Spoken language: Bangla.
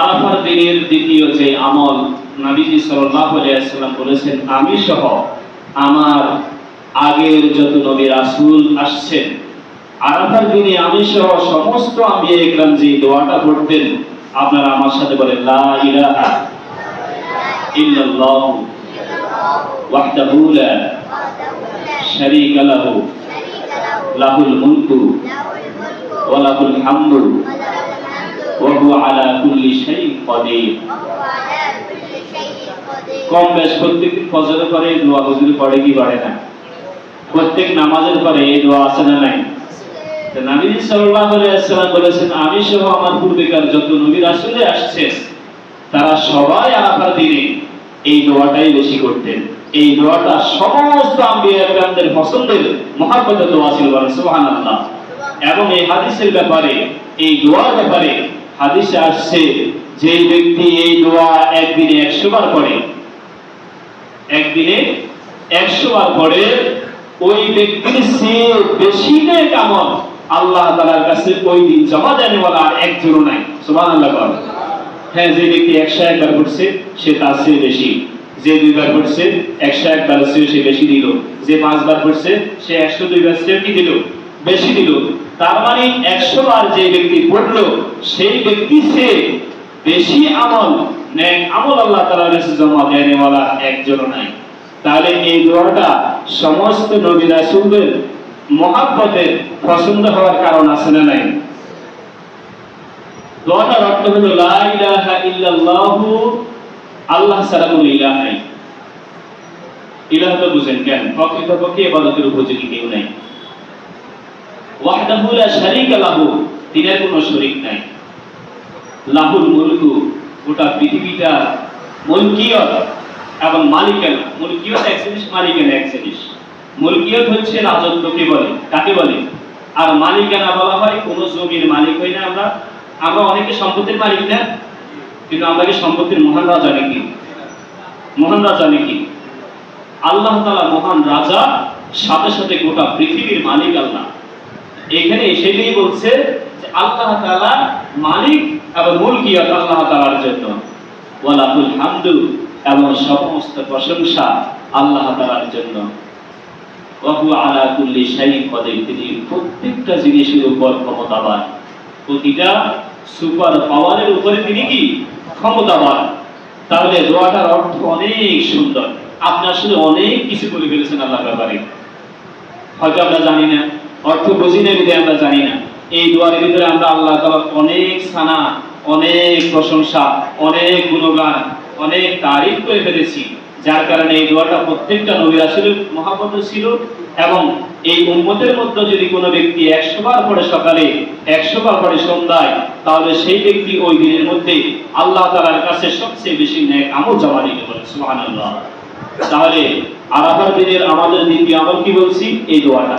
আরাফার দিনের দ্বিতীয় যে আমল নবীজি সাল্লাল্লাহু আলাইহি ওয়াসাল্লাম বলেছেন, আমি সহ আমার আগের যত নবী রাসূল আসছেন, আরাফার দিনে আমি সহ সমস্ত আম্বিয়া ইকরাম যে দোয়াটা পড়তেন, আপনারা আমার সাথে বলেন, লা ইলাহা ইল্লাল্লাহু ওয়াহদাহু লা শারীকা লাহু, লাহুল মুলকু ওয়া লাহুল হামদু কম বেশ প্রত্যেকদিন ফজরে পরে দোয়া কি না? প্রত্যেক নামাজের পরে এই দোয়া আছে না নাই? বলেছেন, আমি সহ আমার পূর্বেকার যত নবী রাসূলে আসছেন, তারা সবাই আরাফার দিনে এই দোয়াটাই বেশি করতেন। এই দোয়াটা সমস্ত আম্বিয়া পছন্দের মহাব্বতের দোয়া ছিল এবং এই হাদিসের ব্যাপারে, এই দোয়ার ব্যাপারে হাদিসে আসছে যে ব্যক্তি এই দোয়া একদিনে একশো বার পড়ে একদিনে একশো বার পড়ে ওই ব্যক্তির সে বেশি নেক আমল আল্লাহ তাআলার কাছে ওই দিন জমা দেনেওয়ালা আর একজনও নাই। সুবহানাল্লাহ বলেন। হ্যাঁ যে ব্যক্তি একশো একবার পড়ছে সে তার চেয়ে বেশি। যে দুইবার পড়ছে একশো একবার সে বেশি দিল। যে পাঁচবার পড়ছে সে একশো দুইবার চেয়ে কি দিল। বেশি দিল। তার মানে একশো বার যে ব্যক্তি পড়ল, সেই ব্যক্তি সে বেশি আমল নেক আমল আল্লাহ কাছে জমা দেনেওয়ালা একজনও নাই। তাহলে এই দোয়াটা সমস্ত নবী রাসূলদের মহাব্বতের পছন্দ হওয়ার কারণ আছে না নাই? দোয়াটার অর্থ হলো, লা আল্লাহ ছাড়া কোনো ইলাহ তো বুঝেন কেন? প্রকৃতপক্ষে ইবাদতের উপযোগী কেউ নাই। ওয়াহদাহু লা শারীকা লাহু তিনের কোনো শরীক নাই। লাহুল মুলকু, গোটা পৃথিবীটা মুলকিয়ত এবং মালিকানা। মুলকিয়ত এক জিনিস মালিকানা এক জিনিস মুলকিয়ত হচ্ছে রাজত্বকে বলে, কাকে বলে? আর মালিকানা বলা হয়, কোন জমির মালিক হই না আমরা। আমরা অনেকে সম্পত্তির মালিক না, কিন্তু আমরা কি সম্পত্তির মহান রাজা নাকি? মহান রাজা নাকি? আল্লাহ তাআলা মহান রাজা, সাথে সাথে গোটা পৃথিবীর মালিক আল্লাহ। এখানে সেটাই বলছে যে আল্লাহ তাআলা মালিক এবং মুলকিয়ত আল্লাহ তাআলার জন্য। ওয়ালাহুল হামদু এবং সমস্ত প্রশংসা আল্লাহ তাআলার জন্য। ওয়াহু আলা তিনি প্রত্যেকটা জিনিসের উপর ক্ষমতাবান। প্রতিটা সুপার পাওয়ারের উপরে তিনি কি? ক্ষমতাবান। তাহলে দোয়াটার অর্থ অনেক সুন্দর। আপনি আসলে অনেক কিছু বলে ফেলেছেন আল্লাহর ব্যাপারে। হয়তো আমরা জানি না। অর্থ বুঝি না বিধে আমরা জানি না। এই দোয়ার ভিতরে আমরা আল্লাহ তাআলার অনেক সানা, অনেক প্রশংসা, অনেক গুণগান, অনেক তারিফ করে ফেলেছি। যার কারণে এই দোয়াটা প্রত্যেকটা নবী রাসূলের মহাব্বত ছিল এবং এই উম্মতের মধ্যে যদি কোনো ব্যক্তি একশো বার পড়ে সকালে, একশো বার পড়ে সন্ধ্যায়, তাহলে সেই ব্যক্তি ওই দিনের মধ্যে আল্লাহ তাআলার কাছে সবচেয়ে বেশি নেক আমল জমা দিতে পারে, সুবহানাল্লাহ। তাহলে আরাফার দিনের আমাদের দ্বিতীয় আমল কি বলছি? এই দোয়াটা